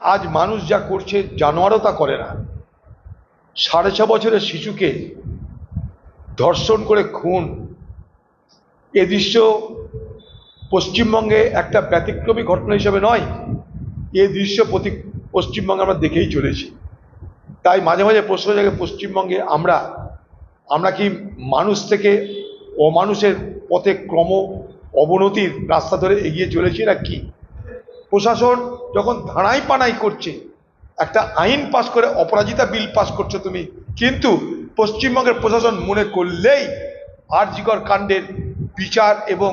আজ মানুষ যা করছে, জানোয়ারও তা করে না। সাড়ে ছ বছরের শিশুকে ধর্ষণ করে খুন। এ দৃশ্য পশ্চিমবঙ্গে একটা ব্যতিক্রমী ঘটনা হিসেবে নয়, এ দৃশ্য প্রতি পশ্চিমবঙ্গে আমরা দেখেই চলেছি। তাই মাঝে মাঝে প্রশ্ন জাগে, পশ্চিমবঙ্গে আমরা আমরা কি মানুষ থেকে অমানুষের পথে ক্রম অবনতির রাস্তা ধরে এগিয়ে চলেছি না কি প্রশাসন যখন ধানাই পানাই করছে, একটা আইন পাশ করে অপরাজিতা বিল পাশ করছ তুমি, কিন্তু পশ্চিমবঙ্গের প্রশাসন মনে করলেই আরজিকর কাণ্ডের বিচার এবং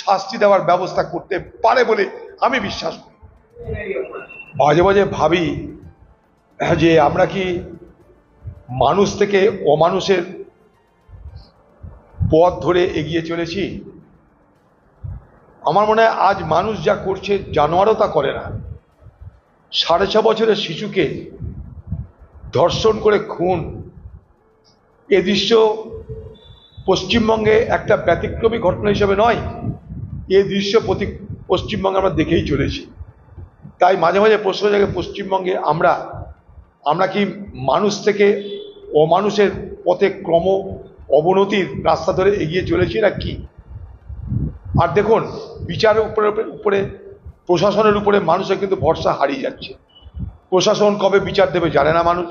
শাস্তি দেওয়ার ব্যবস্থা করতে পারে বলে আমি বিশ্বাস করি। মাঝে মাঝে ভাবি যে আমরা কি মানুষ থেকে অমানুষের পথ ধরে এগিয়ে চলেছি? আমার মনে হয় আজ মানুষ যা করছে জানোয়ারও তা করে না। সাড়ে ছ বছরের শিশুকে ধর্ষণ করে খুন, এ দৃশ্য পশ্চিমবঙ্গে একটা ব্যতিক্রমী ঘটনা হিসেবে নয়, এ দৃশ্য প্রতি পশ্চিমবঙ্গে আমরা দেখেই চলেছি। তাই মাঝে মাঝে প্রশ্ন জাগে পশ্চিমবঙ্গে আমরা আমরা কি মানুষ থেকে অমানুষের পথে ক্রম অবনতির রাস্তা ধরে এগিয়ে চলেছি না কি? আর দেখুন, বিচারের উপরে উপরে প্রশাসনের উপরে মানুষের কিন্তু ভরসা হারিয়ে যাচ্ছে। প্রশাসন কবে বিচার দেবে জানে না মানুষ।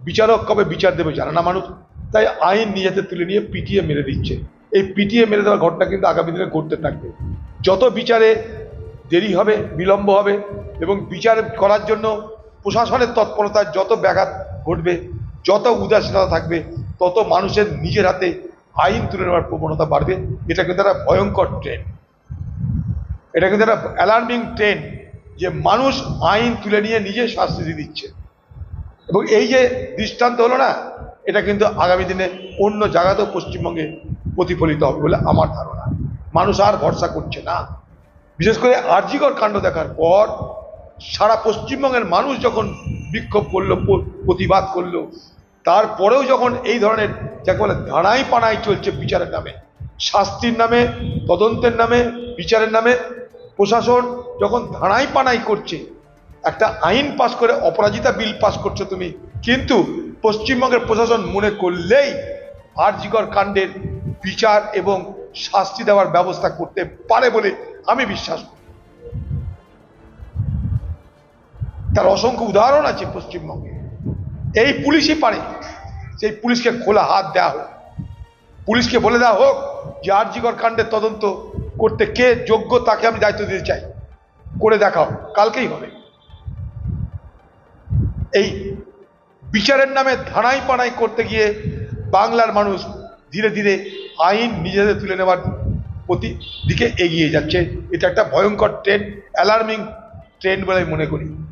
বিচারক কবে বিচার দেবে জানে না মানুষ। তাই আইন নিজেদের তুলে নিয়ে পিটিয়ে মেরে দিচ্ছে। এই পিটিয়ে মেরে দেওয়ার ঘটনা কিন্তু আগামী দিনে ঘটতে থাকবে। যত বিচারে দেরি হবে, বিলম্ব হবে এবং বিচার করার জন্য প্রশাসনের তৎপরতায় যত ব্যাঘাত ঘটবে, যত উদাসীনতা থাকবে, তত মানুষের নিজের হাতে আইন তুলে নেওয়ার প্রবণতা বাড়বে। এটা কিন্তু একটা ভয়ঙ্কর ট্রেন্ড এটা কিন্তু একটা অ্যালার্মিং ট্রেন্ড যে মানুষ আইন তুলে নিয়ে নিজে শাস্তি দিচ্ছে। এবং এই যে দৃষ্টান্ত হলো না, এটা কিন্তু আগামী দিনে অন্য জায়গাতেও পশ্চিমবঙ্গে প্রতিফলিত হবে বলে আমার ধারণা। মানুষ আর ভরসা করছে না। বিশেষ করে আর্জিকর কাণ্ড দেখার পর সারা পশ্চিমবঙ্গের মানুষ যখন বিক্ষোভ করল, প্রতিবাদ করল, তারপরেও যখন এই ধরনের যাকে বলে ধানাই পানাই চলছে বিচারের নামে, শাস্তির নামে, তদন্তের নামে, বিচারের নামে। প্রশাসন যখন ধানাই পানাই করছে, একটা আইন পাশ করে অপরাজিতা বিল পাশ করছ তুমি, কিন্তু পশ্চিমবঙ্গের প্রশাসন মনে করলেই আরজিকর কাণ্ডের বিচার এবং শাস্তি দেওয়ার ব্যবস্থা করতে পারে বলে আমি বিশ্বাস করি। তার অসংখ্য উদাহরণ আছে পশ্চিমবঙ্গে। এই পুলিশই পারে। সেই পুলিশকে খোলা হাত দেওয়া হোক। পুলিশকে বলে দেওয়া হোক যে আরজিকর কাণ্ডের তদন্ত করতে কে যোগ্য তাকে আমি দায়িত্ব দিতে চাই। করে দেখাও, কালকেই হবে। এই বিচারের নামে ধানাই পানাই করতে গিয়ে বাংলার মানুষ ধীরে ধীরে আইন নিজেদের তুলে নেওয়ার প্রতি দিকে এগিয়ে যাচ্ছে। এটা একটা ভয়ঙ্কর ট্রেন্ড অ্যালার্মিং ট্রেন্ড বলে আমি মনে করি।